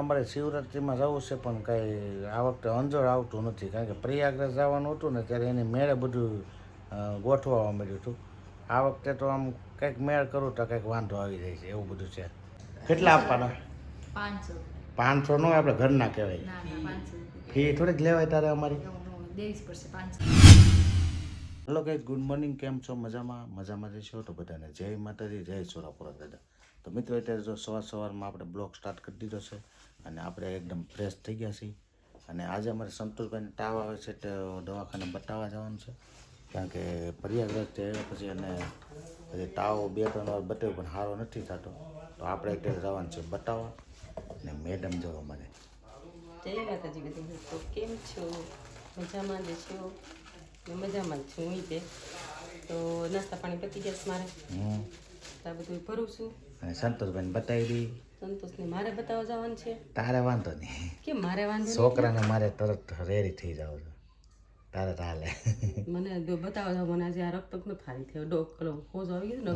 અમારે શિવરાત્રિમાં જવું છે પણ કાંઈ આ વખતે અંજળ આવતું નથી. કારણ કે પ્રયાગરાજ જવાનું હતું ને ત્યારે એને મેળે બધું ગોઠવવા મળ્યું હતું. આ વખતે તો આમ કંઈક મેળ કરું તો કંઈક વાંધો આવી જાય છે એવું બધું છે. કેટલા આપવાના? પાંચસો. પાંચસો નો આપણે ઘરના કહેવાય. ફી થોડીક લેવાય તારે અમારી? દેવી પડશે પાંચસો. હેલો ગાઈઝ ગુડ મોર્નિંગ કેમ છો? મજામાં? મજામાં જઈશો તો બધાને જય માતાજી જય સોરાપુરા દાદા. તો મિત્રો અત્યારે જો સવાર સવારમાં આપણે બ્લોગ સ્ટાર્ટ કરી દીધો છે. અને આપણે એકદમ ફ્રેશ થઈ ગયા છીએ. અને આજે અમારે સંતોષભાઈને તાવ આવે છે તો દવાખાને બતાવવા જવાનું છે. કારણ કે પ્રયાગરાજથી આવ્યા પછી અને પછી તાવ બે ત્રણ વાર બતાવ્યો પણ સારો નથી થતો. તો આપણે અત્યારે જવાનું છે બતાવવા. અને મેડમ જવા મને જય માતાજી બધી. તો કેમ છો? મજામાં જ છો. મજામાં છું હું તે. તો નાસ્તા પાણી પતી ગયા મારે. આ બધું ભરું છું. અને સંતોષભાઈને બતાવી દઈ સંતોષને મારે બતાવવા જવાનું છે? તારે વાંધો નહીં. કે મારે વાંધો છોકરાને મારે તરત રેડી થઈ જાવ છો. તારે તો મને બતાવવા જાવ મને આજે આ રક્ત ન ફારી થયો. ડોક કલો ખોજ આવી ગયો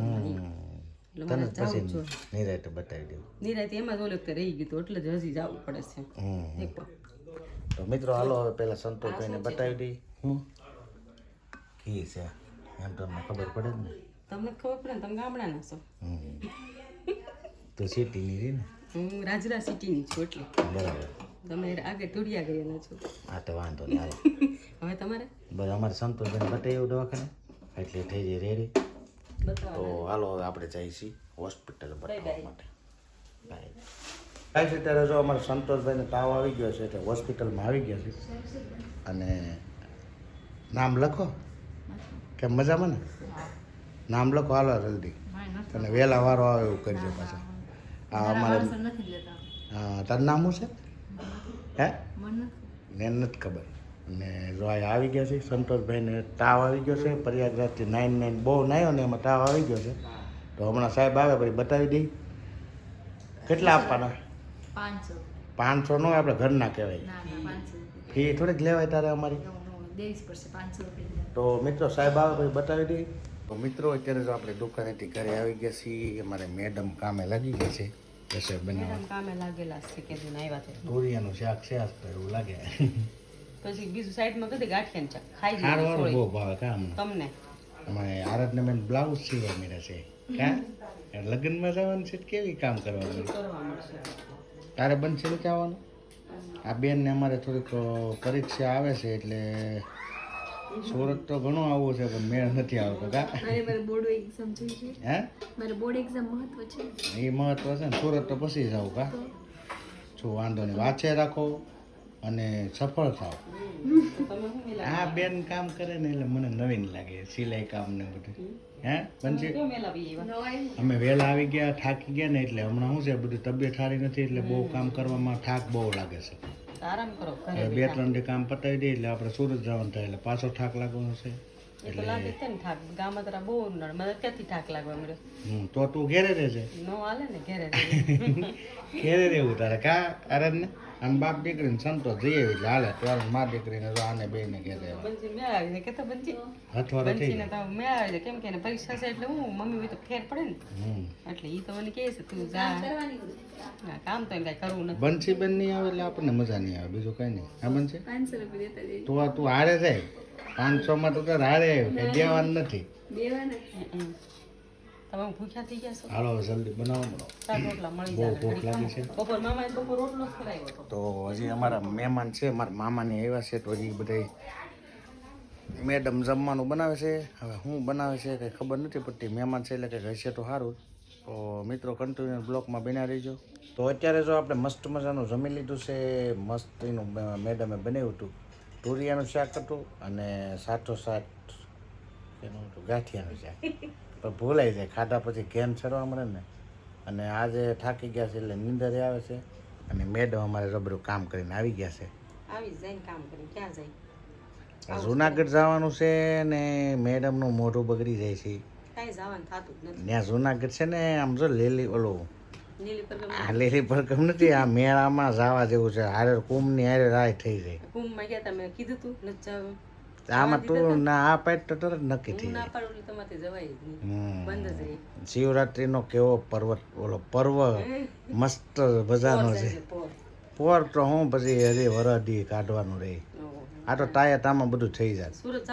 ને તને પછી નિરાતે બતાવી દઉં. નિરાતે એમાં જ ઓલે વખતે રહી ગયું એટલે જ હજી જવું પડે છે. તો મિત્રો હાલો હવે પેલા સંતોષભાઈને બતાવી દઈ. હું કી છે? એમ તમને ખબર પડે ને? તમને ખબર પડે ને તમે ગામડાના છો. તો સિટીની રહી ને? હું રાજરા સિટીની છું એટલે. બરાબર. તમે આગળ ટોડિયા ગયેલા છો. હા તો વાંધો નહીં હાલો. હવે તમારે? બસ અમારે સંતોષભાઈને બતાવી દવાખાને. એટલે થઈ જાય રેડી તો હાલો હવે આપણે જઈએ છીએ હોસ્પિટલ બતાવવા માટે. બાય કાંઈ અત્યારે જો અમારે સંતોષભાઈને તાવ આવી ગયો છે એટલે હોસ્પિટલમાં આવી ગયા છે. અને નામ લખો. કે મજામાં ને? નામ લખો હાલો જલ્દી. અને વહેલા વારો આવે એવું કરજો પાછા. હા અમારે હા, તારું નામ શું છે? હે? મને નથી. ખબર. અને રોય આવી ગયા છે સંતોષભાઈને તાવ આવી ગયો છે પ્રયાગરાજથી નાઇન નાઇન બહુ નાયો ને એમાં તાવ આવી ગયો છે. તો હમણાં સાહેબ આવે પછી બતાવી દઈ. કેટલા આપવાના? પાંચસો. પાંચસો નો આપણે ઘરના કહેવાય. ના ના ફી થોડીક લેવાય તારે અમારી. તો મિત્રો સાહેબ આવે પછી બતાવી દઈ. તો મિત્રો અત્યારે જો આપણે દુકાનેથી ઘરે આવી ગયા છીએ અમારે મેડમ કામે લાગી ગઈ છે. રસોઈ બનાવવા કામે લાગેલા છે કે દિન આવ્યા છે પૂરિયાનું શાક છે આજ તો એવું લાગે પછી બીજું સાઈડમાં કદી ગાંઠિયા ચા ખાઈ જાય વાળું બહુ ભાવે કામ તમને અમારે આરતને મેં બ્લાઉઝ સીવા મળ્યા છે કા લગ્નમાં જવાનું છે કેવી કામ કરવાનું તારે બનશે નથી આવવાનું આ બેનને અમારે થોડીક પરીક્ષા આવે છે એટલે સુરત તો ઘણો આવવું છે પણ મેળ નથી આવતો કા? મારે મારે બોર્ડ એક્ઝામ જોઈએ છે. હે? મારે બોર્ડ એક્ઝામ મહત્વ છે. એ મહત્વ છે ને? સુરત તો પછી જાવ કા? જો વાંધો નહીં. વાંચે રાખો અને સફળ થાવ આ બેન કામ કરે ને એટલે મને નવીન લાગે સિલાઈ કામ ને બધું. હે? બનશે કેમ અમે વહેલા આવી ગયા થાકી ગયા ને એટલે હમણાં શું છે બધું તબિયત સારી નથી એટલે બહુ કામ કરવામાં થાક બહુ લાગે છે. આરામ કરો બે ત્રણ દી કામ પતાવી દે એટલે આપણે સુરત જવાનું થાય એટલે પાછો થાક લાગવાનો છે. એટલે લાગે છે ને થાક. ગામમાં તારા બહુ નળ મને ક્યાંથી થાક લાગવા મળ્યો હમ તો તું ઘેરે રહેજે. નો હાલે ને ઘેરે ઘેરે રહેવું તારે કા કારણ ને? આમ બાપ દીકરીને સંતોષ જઈએ એટલે હાલે ત્યારે મા દીકરીને જો આને બેને ને ઘેર મેળાવી દે કેતો બંજી. હથવારો થઈ બંજીને તો મેં આવી કેમ કે એને પરીક્ષા છે એટલે હું મમ્મી હોય તો ફેર પડે ને. એટલે ઈ તો મને કહે છે તું જા. ના, કામ તો કઈ કાંઈ કરવું નથી. બંસી બેન નહીં આવે એટલે આપણને મજા નહીં આવે બીજું કઈ નહીં. હા બનશે પાંચસો રૂપિયા દેતા જઈએ. તું આ તું હારે જાય. પાંચસો માં તો તારે હારે આવ્યું કઈ દેવાનું નથી. દેવાના. તમે ભૂખ્યા થઈ ગયા છો? હાલો જલ્દી બનાવો બનાવો રોટલા મળી બહુ જાય ભૂખ લાગી છે. બપોર મામાએ બપોર રોટલો ખવડાવ્યો હતો. તો હજી અમારા મહેમાન છે મારા મામાને આવ્યા છે તો હજી બધા મેડમ જમવાનું બનાવે છે. હવે હું બનાવે છે કંઈ ખબર નથી પડતી મહેમાન છે એટલે કંઈક હશે તો સારું. તો મિત્રો કન્ટિન્યુ બ્લોકમાં બન્યા રહીજો. તો અત્યારે જો આપણે મસ્ત મજાનું જમી લીધું છે મસ્ત એનું મેડમે બનાવ્યું હતું. તુરિયાનું શાક હતું અને સાથો સાઠ એનું હતું ગાંઠિયાનું શાક. પણ ભૂલાઈ જાય. ખાધા પછી ઘેન ચડવા મળે ને. અને આજે થાકી ગયા છે એટલે નીંદરે આવે છે. અને મેડમ અમારે રબરું કામ કરીને આવી ગયા છે. આવી જાય કામ કરી ક્યાં જાય? જુનાગઢ જવાનું છે ને મેડમનું મોઢું બગડી જાય છે. કાંઈ જવાનું થતું જ નથી. ત્યાં જુનાગઢ છે ને આમ જો લીલી ઓલું આ લીલી પરકમ નથી આ મેળામાં જવા જેવું છે. હારે કુંભની હારે રાય થઈ જાય. કુંભમાં ગયા તમે કીધું તું નથી જવું આમાં તું ના આ પાટ તો તરત નક્કી થઈ જાય. શિવરાત્રીનો કેવો પર્વત ઓલો પર્વ મસ્ત મજાનો છે. પોર. તો હું પછી હજી વરદી કાઢવાનું રહે. આ તો તાયા તામાં બધું થઈ જાય. સુરત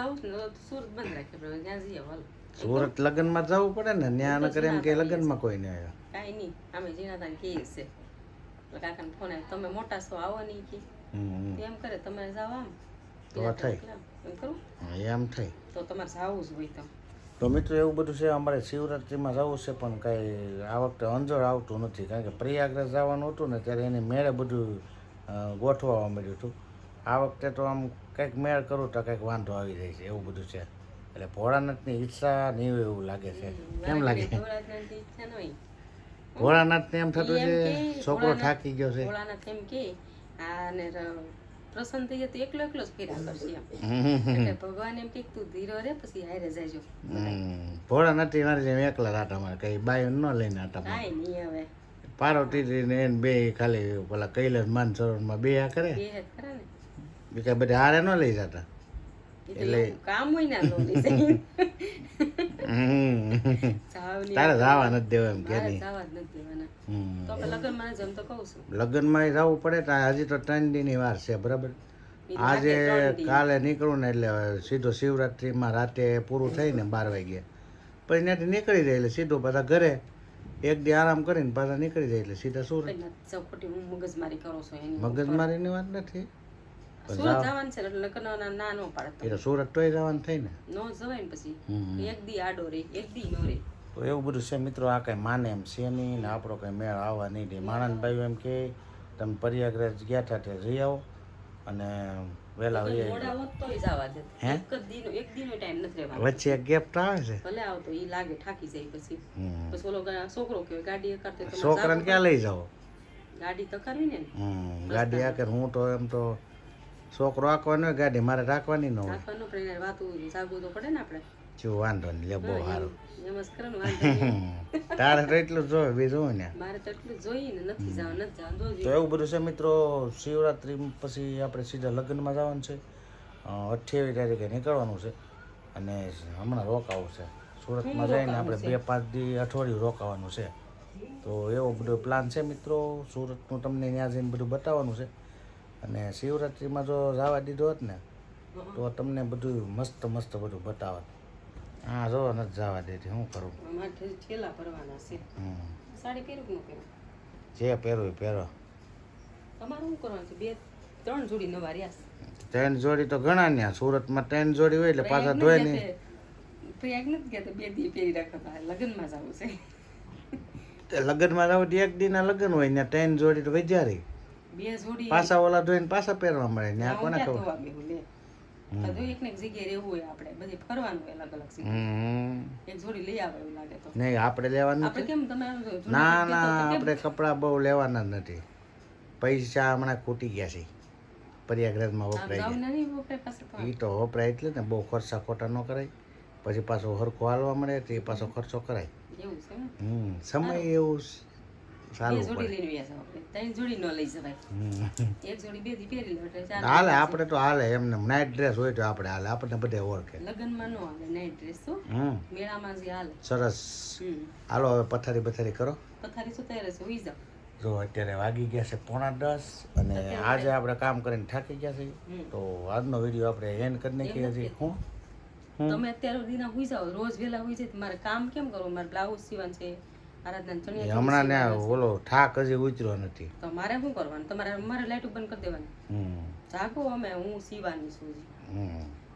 સુરત લગ્નમાં જવું પડે ને ત્યાં ન કરે એમ કે લગ્નમાં કોઈ નહીં આવ્યા. કાંઈ નહીં અમે જીનાતાને કે છે કાકાને ફોન તમે મોટા છો આવો નહીં કે. એમ કરે તમે જાઓ આમ. તો આ થઈ એમ થઈ તો તમારે જાવું જ હોય તો. મિત્રો એવું બધું છે અમારે શિવરાત્રિમાં જવું છે પણ કાંઈ આ વખતે અંજળ આવતું નથી કારણ કે પ્રયાગરાજ જવાનું હતું ને ત્યારે એને મેળે બધું ગોઠવાવા મળ્યું હતું. આ વખતે તો આમ કંઈક મેળ કરું તો કંઈક વાંધો આવી જાય છે એવું બધું છે. એટલે ભોળાનાથની ઈચ્છા નહીં હોય એવું લાગે છે. કેમ લાગે? ભોળાનાથની એમ થતું છે છોકરો થાકી ગયો છે. ભોળાનાથ એમ કે આને ર- પ્રસન્ન થઈ જાય તો એકલો એકલો જ ફેર્યા કરશે. એટલે ભગવાન એમ કે તું ધીરો રે પછી હારે જાયજો ભોળા નથી મારે જેમ એકલા રાટા મારે કઈ બાયો ન લઈને આટા કાંઈ નહીં હવે. પાર્વતી ને એને બે ખાલી પેલા કૈલાસ માનસરોવરમાં બે આ કરે. બે ખરા ને. બીજા બધા હારે ન લઈ જતા. એ તો એવું કામ હોય ને નો નહીં તારે જવા નથી દેવા એમ કે લગ્નમાં જવું પડે તો હજી તો ત્રણ દીની વાર છે બરાબર? આજે. કાલે નીકળું ને એટલે સીધો શિવરાત્રિમાં રાતે પૂરું થઈને બાર વાગ્યે પછી ત્યાંથી નીકળી જાય એટલે સીધું પાછા ઘરે. એક દી આરામ કરીને પાછા નીકળી જાય એટલે સીધા સુરત. મગજમારી કરું છું મગજમારીની વાત નથી. જવાનું છે એટલે લગ્નના ના નો પાડતો એ સુરત તોય જવાનું થઈ ને નો જવાય ને પછી એક દી આડો રે એક દી નો રે તો એવું બધું છે મિત્રો આ કંઈ માને એમ છે નહીં ને આપણો કંઈ મેળ આવવા નહીં દે માણસભાઈ એમ કે તમે પ્રયાગરાજ ગયા હતા તે જઈ આવો અને વહેલા વહી રહેવાનો વચ્ચે એક ગેપ આવે છે ભલે આવતો ઈ લાગે થાકી જાય પછી પછી ઓલો છોકરો કે ગાડી કરતે છોકરાને ક્યાં લઈ જાઓ ગાડી તો કરવી ને ગાડી આકે હું તો એમ તો છોકરો આંકવાનો હોય ગાડી મારે રાખવાની ન હોય. રાખવાનું પણ વાતું જાગવું તો પડે ને આપણે. જો વાંધો નહીં લે બહુ સારું. તારે તો એટલું જ જોવે બીજું ને? મારે તો એટલું જોઈએ ને નથી જવા નથી જવા તો એવું બધું છે મિત્રો શિવરાત્રિ પછી આપણે સીધા લગ્નમાં જવાનું છે. અઠ્યાવીસ તારીખે નીકળવાનું છે. અને હમણાં રોકાવું છે. સુરતમાં જઈને આપણે બે પાંચ દી અઠવાડિયું રોકાવાનું છે. તો એવો બધો પ્લાન છે મિત્રો સુરતનું તમને ત્યાં જઈને બધું બતાવવાનું છે. અને શિવરાત્રિમાં જો જવા દીધો હોત ને તો તમને બધું મસ્ત મસ્ત બધું બતાવત. હા જો નથી જવા દેતી શું કરું? અમારે ભરવાના છે. સાડી પહેરું કે પહેરું? જે પહેરવું એ પહેરો. તમારે શું કરવાનું છે? બે ત્રણ જોડી નવા રહ્યા ત્રણ જોડી તો ઘણા ત્યાં સુરતમાં ત્રણ જોડી હોય એટલે પાછા ધોય નહીં પ્રયાગ નથી ગયા તો બે દી પહેરી રાખવા લગ્નમાં જવું છે. લગ્નમાં જવું એક દીના લગ્ન હોય ને ત્રણ જોડી તો રહી બે જોડી પાછા ઓલા ધોઈને પાછા પહેરવા મળે ને આ કોને ખબર જો એક ને એક જગ્યાએ રહેવું હોય આપણે બધી ફરવાનું અલગ અલગ એક જોડી લઈ આવે એવું લાગે તો. નહીં આપણે લેવાનું આપણે કેમ તમે ના ના આપણે કપડાં બહુ લેવાના જ નથી. પૈસા હમણાં ખૂટી ગયા છે. પ્રયાગરાજમાં વપરાય તો? એ તો વપરાય એટલે ને બહુ ખર્ચા ખોટા ન કરાય. પછી પાછો હરખો હાલવા મળે તો એ પાછો ખર્ચો કરાય. એવું છે હમ સમય એવું જોડી લઈને આપણે. ત્રણ જોડી ન લઈ હમ. એક જોડી બે દી પહેરી લો એટલે ચાલે. હાલે આપણે તો હાલે એમને. નાઇટ ડ્રેસ હોય તો આપણે હાલે. આપણને બધે ઓળખે લગ્નમાં નો હાલે નાઈટ ડ્રેસ તો મેળામાં જે હાલે. સરસ. હાલો હવે પથારી પથારી કરો. પથારી શું તૈયાર છે ઉઈ જો અત્યારે વાગી ગયા છે પોણા દસ અને આજે આપણે કામ કરીને થાકી ગયા છે તો આજનો વીડિયો આપણે એન્ડ કરી નાખીએ છીએ. હું? તમે અત્યારે દીના હુઈ જાઓ. રોજ વેલા હુઈ જાય મારે કામ કેમ કરવું? મારે બ્લાઉઝ સીવાનું છે હમણાં ને ઓલો થાક હજી ઉતર્યો નથી. તો મારે શું કરવાનું? તમારે મારે લાઈટ બંધ કરી દેવાની. જાગો અમે હું સીવાની છું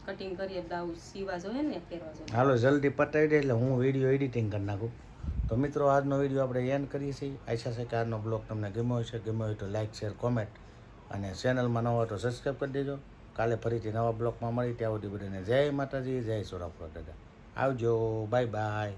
કટિંગ કરીએ બ્લાઉઝ સીવા જોઈએ ને પહેરવા જોઈએ. હાલો જલ્દી પતાવી દે એટલે હું વીડિયો એડિટિંગ કરી નાખું. તો મિત્રો આજનો વીડિયો આપણે એન્ડ કરીએ છીએ. આશા છે કે આજનો બ્લોગ તમને ગમ્યો હશે. ગમ્યો હોય તો લાઇક શેર કોમેન્ટ અને ચેનલમાં નવા હોય તો સબસ્ક્રાઈબ કરી દેજો. કાલે ફરીથી નવા બ્લોગમાં મળી ત્યાં સુધી બધાને જય માતાજી જય સોરાપુરા દાદા. આવજો. Bye bye